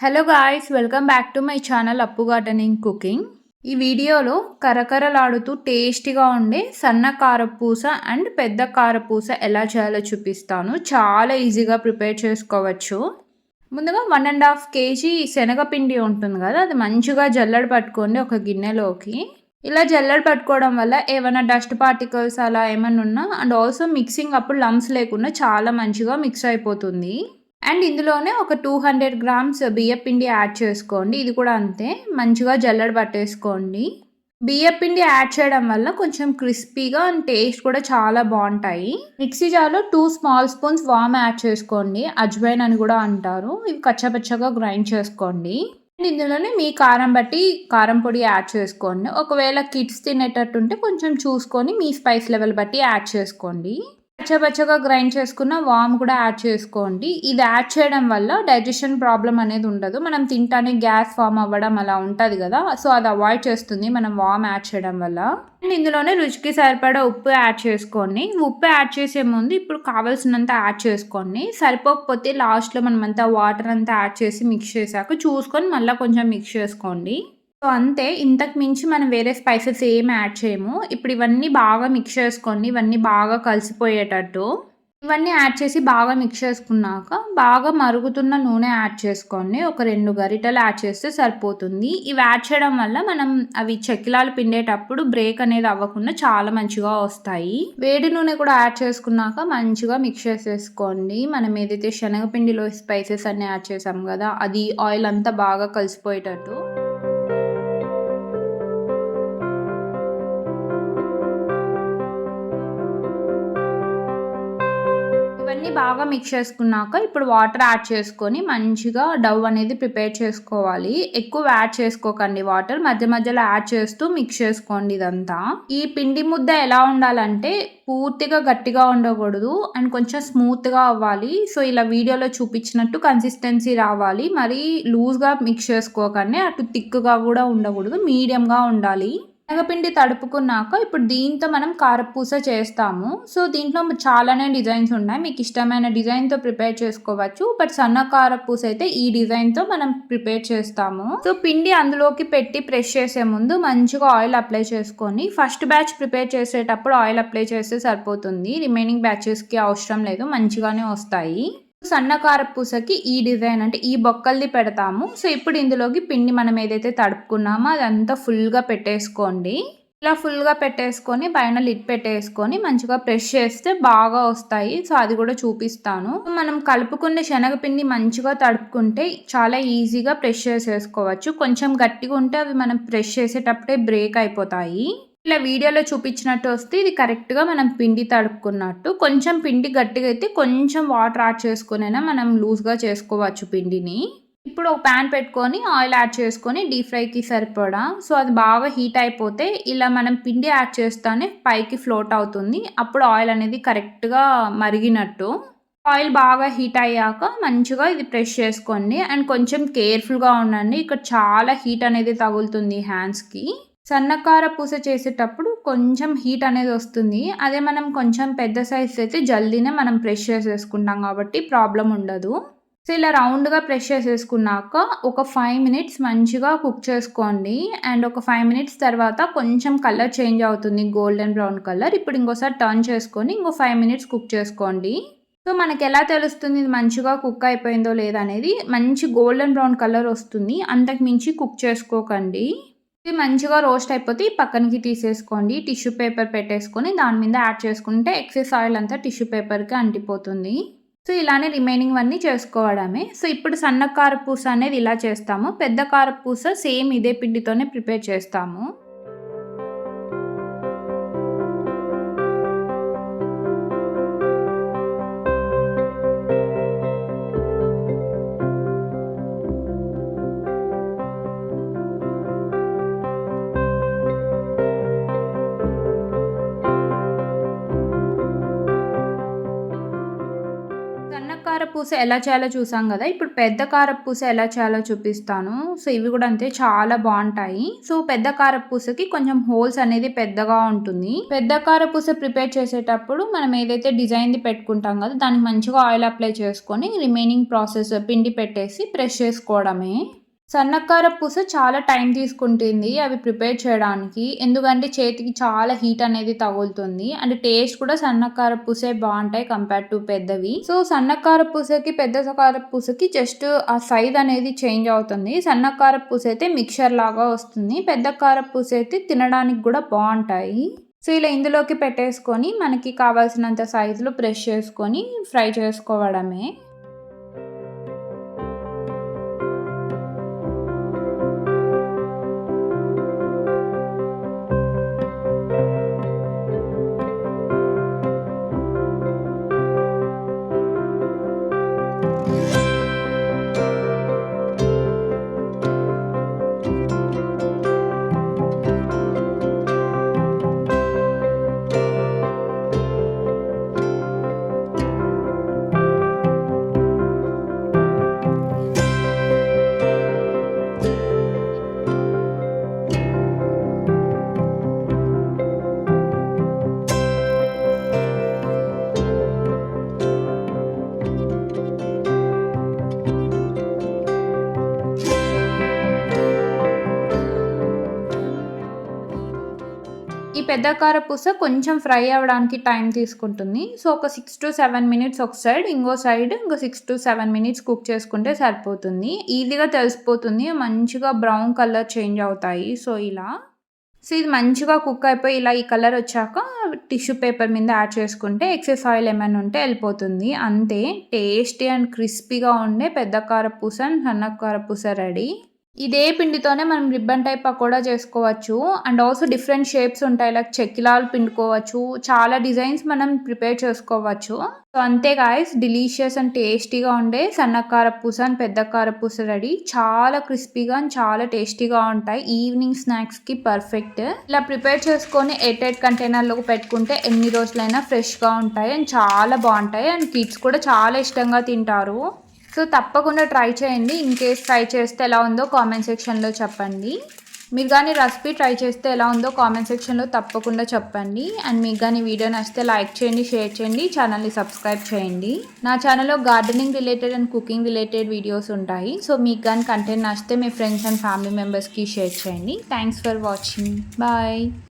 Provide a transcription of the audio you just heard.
Hello guys welcome back to my channel Appu gardening cooking ఈ వీడియోలో కరకరలాడుతూ టేస్టీగా ఉండే సన్న కారపూస అండ్ పెద్ద కారపూస ఎలా చేయాలో చూపిస్తాను. చాలా ఈజీగా ప్రిపేర్ చేసుకోవచ్చు. ముందుగా వన్ అండ్ హాఫ్ కేజీ శనగపిండి ఉంటుంది కదా అది మంచిగా జల్లడి పట్టుకోండి ఒక గిన్నెలోకి. ఇలా జల్లడి పట్టుకోవడం వల్ల ఏమైనా డస్ట్ పార్టికల్స్ అలా ఏమైనా ఉన్నా అండ్ ఆల్సో మిక్సింగ్ అప్పుడు లంప్స్ లేకుండా చాలా మంచిగా మిక్స్ అయిపోతుంది. అండ్ ఇందులోనే ఒక టూ హండ్రెడ్ గ్రామ్స్ బియ్యపిండి యాడ్ చేసుకోండి. ఇది కూడా అంతే. మంచిగా జల్లడ పట్టేసుకోండి. బియ్యపిండి యాడ్ చేయడం వల్ల కొంచెం క్రిస్పీగా అండ్ టేస్ట్ కూడా చాలా బాగుంటాయి. మిక్సీ జార్లో టూ స్మాల్ స్పూన్స్ వామ్ యాడ్ చేసుకోండి. అజ్వైన్ అని కూడా అంటారు. ఇవి కచ్చపచ్చగా గ్రైండ్ చేసుకోండి. అండ్ ఇందులోనే మీ కారం బట్టి కారం పొడి యాడ్ చేసుకోండి. ఒకవేళ కిడ్స్ తినేటట్టు ఉంటే కొంచెం చూసుకొని మీ స్పైస్ లెవెల్ బట్టి యాడ్ చేసుకోండి. పచ్చబచ్చగా గ్రైండ్ చేసుకున్న వామ్ కూడా యాడ్ చేసుకోండి. ఇది యాడ్ చేయడం వల్ల డైజెషన్ ప్రాబ్లం అనేది ఉండదు. మనం తింటానే గ్యాస్ ఫామ్ అవ్వడం అలా ఉంటుంది కదా. సో అది అవాయిడ్ చేస్తుంది మనం వామ్ యాడ్ చేయడం వల్ల. అండ్ ఇందులోనే రుచికి సరిపడా ఉప్పు యాడ్ చేసుకోండి. ఉప్పు యాడ్ చేసే ముందు ఇప్పుడు కావాల్సినంత యాడ్ చేసుకోండి. సరిపోకపోతే లాస్ట్లో మనం అంతా వాటర్ అంతా యాడ్ చేసి మిక్స్ చేశాక చూసుకొని మళ్ళీ కొంచెం మిక్స్ చేసుకోండి. సో అంతే ఇంతకు మించి మనం వేరే స్పైసెస్ ఏం యాడ్ చేయము. ఇప్పుడు ఇవన్నీ బాగా మిక్స్ చేసుకోండి ఇవన్నీ బాగా కలిసిపోయేటట్టు ఇవన్నీ యాడ్ చేసి బాగా మిక్స్ చేసుకున్నాక బాగా మరుగుతున్న నూనె యాడ్ చేసుకోండి ఒక రెండు గరిటెలు యాడ్ చేస్తే సరిపోతుంది. ఇవి యాడ్ చేయడం వల్ల మనం అవి చెక్కిలాలు పిండేటప్పుడు బ్రేక్ అనేది అవ్వకుండా చాలా మంచిగా వస్తాయి. వేడి నూనె కూడా యాడ్ చేసుకున్నాక మంచిగా మిక్స్ చేసేసుకోండి. మనం ఏదైతే శనగపిండిలో స్పైసెస్ అన్ని యాడ్ చేసాం కదా అది ఆయిల్ అంతా బాగా కలిసిపోయేటట్టు బాగా మిక్స్ చేసుకున్నాక ఇప్పుడు వాటర్ యాడ్ చేసుకొని మంచిగా డవ్ అనేది ప్రిపేర్ చేసుకోవాలి. ఎక్కువ యాడ్ చేసుకోకండి వాటర్ మధ్య మధ్యలో యాడ్ చేస్తూ మిక్స్ చేసుకోండి ఇదంతా. ఈ పిండి ముద్ద ఎలా ఉండాలంటే పూర్తిగా గట్టిగా ఉండకూడదు అండ్ కొంచెం స్మూత్గా అవ్వాలి. సో ఇలా వీడియోలో చూపించినట్టు కన్సిస్టెన్సీ రావాలి. మరి లూజ్గా మిక్స్ చేసుకోకండి. అటు థిక్గా కూడా ఉండకూడదు. మీడియంగా ఉండాలి. శనగపిండి తడుపుకున్నాక ఇప్పుడు దీంతో మనం కారపూస చేస్తాము. సో దీంట్లో చాలానే డిజైన్స్ ఉన్నాయి. మీకు ఇష్టమైన డిజైన్తో ప్రిపేర్ చేసుకోవచ్చు. బట్ సన్న కారపూస అయితే ఈ డిజైన్తో మనం ప్రిపేర్ చేస్తాము. సో పిండి అందులోకి పెట్టి ప్రెస్ చేసే ముందు మంచిగా ఆయిల్ అప్లై చేసుకొని ఫస్ట్ బ్యాచ్ ప్రిపేర్ చేసేటప్పుడు ఆయిల్ అప్లై చేస్తే సరిపోతుంది. రిమైనింగ్ బ్యాచెస్కి అవసరం లేదు. మంచిగానే వస్తాయి. సన్నకార పూసకి ఈ డిజైన్ అంటే ఈ బొక్కల్ది పెడతాము. సో ఇప్పుడు ఇందులోకి పిండి మనం ఏదైతే తడుపుకున్నామో అదంతా ఫుల్గా పెట్టేసుకోండి. ఇలా ఫుల్గా పెట్టేసుకొని పైన లిడ్ పెట్టేసుకొని మంచిగా ప్రెస్ చేస్తే బాగా వస్తాయి. సో అది కూడా చూపిస్తాను. మనం కలుపుకున్న శనగపిండి మంచిగా తడుపుకుంటే చాలా ఈజీగా ప్రెస్ చేసేసుకోవచ్చు. కొంచెం గట్టిగా ఉంటే అవి మనం ప్రెస్ చేసేటప్పుడే బ్రేక్ అయిపోతాయి. ఇలా వీడియోలో చూపించినట్టు వస్తే ఇది కరెక్ట్గా మనం పిండి తడుపుకున్నట్టు కొంచెం పిండి గట్టిగా అయితే కొంచెం వాటర్ యాడ్ చేసుకునైనా మనం లూజ్గా చేసుకోవచ్చు పిండిని. ఇప్పుడు ఒక ప్యాన్ పెట్టుకొని ఆయిల్ యాడ్ చేసుకొని డీప్ ఫ్రైకి సరిపడా సో అది బాగా హీట్ అయిపోతే ఇలా మనం పిండి యాడ్ చేస్తానే పైకి ఫ్లోట్ అవుతుంది. అప్పుడు ఆయిల్ అనేది కరెక్ట్గా మరిగినట్టు. ఆయిల్ బాగా హీట్ అయ్యాక మంచిగా ఇది ప్రెష్ చేసుకోండి. అండ్ కొంచెం కేర్ఫుల్గా ఉండండి. ఇక్కడ చాలా హీట్ అనేది తగులుతుంది హ్యాండ్స్కి. సన్నకార పూస చేసేటప్పుడు కొంచెం హీట్ అనేది వస్తుంది. అదే మనం కొంచెం పెద్ద సైజ్ అయితే జల్దీనే మనం ప్రెష్ చేసేసుకుంటాం కాబట్టి ప్రాబ్లం ఉండదు. సో ఇలా రౌండ్గా ప్రెష్ చేసేసుకున్నాక ఒక ఫైవ్ మినిట్స్ మంచిగా కుక్ చేసుకోండి. అండ్ ఒక ఫైవ్ మినిట్స్ తర్వాత కొంచెం కలర్ చేంజ్ అవుతుంది. గోల్డెన్ బ్రౌన్ కలర్ ఇప్పుడు ఇంకోసారి టర్న్ చేసుకొని ఇంకో ఫైవ్ మినిట్స్ కుక్ చేసుకోండి. సో మనకి ఎలా తెలుస్తుంది ఇది మంచిగా కుక్ అయిపోయిందో లేదనేది మంచి గోల్డెన్ బ్రౌన్ కలర్ వస్తుంది. అంతకు మించి కుక్ చేసుకోకండి. ఇది మంచిగా రోస్ట్ అయిపోతే పక్కనకి తీసేసుకోండి. టిష్యూ పేపర్ పెట్టేసుకొని దాని మీద యాడ్ చేసుకుంటే ఎక్సెస్ ఆయిల్ అంతా టిష్యూ పేపర్కి అంటిపోతుంది. సో ఇలానే రిమైనింగ్ అన్నీ చేసుకోవడమే. సో ఇప్పుడు సన్న కారపూస అనేది ఇలా చేస్తాము. పెద్ద కారపూస సేమ్ ఇదే పిండితోనే ప్రిపేర్ చేస్తాము. కారపూస ఎలా చేయాలో చూసాం కదా. ఇప్పుడు పెద్ద కారపూస ఎలా చేయాలో చూపిస్తాను. సో ఇవి కూడా అంతే చాలా బాగుంటాయి. సో పెద్ద కారపూసకి కొంచెం హోల్స్ అనేది పెద్దగా ఉంటుంది. పెద్ద కారపూస ప్రిపేర్ చేసేటప్పుడు మనం ఏదైతే డిజైన్ది పెట్టుకుంటాం కదా దానికి మంచిగా ఆయిల్ అప్లై చేసుకొని రిమైనింగ్ ప్రాసెస్ పిండి పెట్టేసి ప్రెష్ చేసుకోవడమే. సన్నకార పూస చాలా టైం తీసుకుంటుంది అవి ప్రిపేర్ చేయడానికి. ఎందుకంటే చేతికి చాలా హీట్ అనేది తగులుతుంది. అండ్ టేస్ట్ కూడా సన్నకార పూసే బాగుంటాయి కంపేర్ టు పెద్దవి. సో సన్నకార పూసకి పెద్ద కార పూసకి జస్ట్ ఆ సైజ్ అనేది చేంజ్ అవుతుంది. సన్నకార పూస అయితే మిక్చర్ లాగా వస్తుంది. పెద్ద కార పూస అయితే తినడానికి కూడా బాగుంటాయి. సో ఇలా ఇందులోకి పెట్టేసుకొని మనకి కావాల్సినంత సైజులో ప్రెస్ చేసుకొని ఫ్రై చేసుకోవడమే. పెద్ద కారపూస కొంచెం ఫ్రై అవ్వడానికి టైం తీసుకుంటుంది. సో ఒక సిక్స్ టు సెవెన్ మినిట్స్ ఒక సైడ్ ఇంకో సైడ్ ఇంకో six to seven minutes cook చేసుకుంటే సరిపోతుంది. ఈజీగా తెలిసిపోతుంది. మంచిగా బ్రౌన్ కలర్ చేంజ్ అవుతాయి. సో ఇలా. సో ఇది మంచిగా కుక్ అయిపోయి ఇలా ఈ కలర్ వచ్చాక టిష్యూ పేపర్ మీద యాడ్ చేసుకుంటే ఎక్సెస్ ఆయిల్ ఏమైనా ఉంటే వెళ్ళిపోతుంది. అంతే. టేస్టీ అండ్ క్రిస్పీగా ఉండే పెద్ద కారపూస అండ్ సన్న కారపూస రెడీ. ఇదే పిండితోనే మనం రిబ్బన్ టైప్ పకోడా చేసుకోవచ్చు. అండ్ ఆల్సో డిఫరెంట్ షేప్స్ ఉంటాయి. లైక్ చెక్కిలాలు పిండుకోవచ్చు. చాలా డిజైన్స్ మనం ప్రిపేర్ చేసుకోవచ్చు. సో అంతే గాయస్ డిలీషియస్ అండ్ టేస్టీగా ఉండే సన్న కారపూస అండ్ పెద్ద కారపూస రెడీ. చాలా క్రిస్పీగా అండ్ చాలా టేస్టీగా ఉంటాయి. ఈవినింగ్ స్నాక్స్కి పర్ఫెక్ట్ ఇలా ప్రిపేర్ చేసుకొని ఎయిట్ ఎయిట్ కంటైనర్లో పెట్టుకుంటే ఎన్ని రోజులైనా ఫ్రెష్గా ఉంటాయి. అండ్ చాలా బాగుంటాయి. అండ్ కిడ్స్ కూడా చాలా ఇష్టంగా తింటారు. సో తప్పకుండా ట్రై చేయండి. ఇన్ కేస్ ట్రై చేస్తే ఎలా ఉందో కామెంట్ సెక్షన్లో చెప్పండి. మీరు కానీ రెసిపీ ట్రై చేస్తే ఎలా ఉందో కామెంట్ సెక్షన్లో తప్పకుండా చెప్పండి. అండ్ మీకు కానీ వీడియో నచ్చితే లైక్ చేయండి షేర్ చేయండి ఛానల్ని సబ్స్క్రైబ్ చేయండి. నా ఛానల్లో gardening related and cooking related videos ఉంటాయి. సో మీకు కానీ కంటెంట్ నచ్చితే మీ ఫ్రెండ్స్ అండ్ ఫ్యామిలీ మెంబర్స్కి షేర్ చేయండి. Thanks for watching. బాయ్.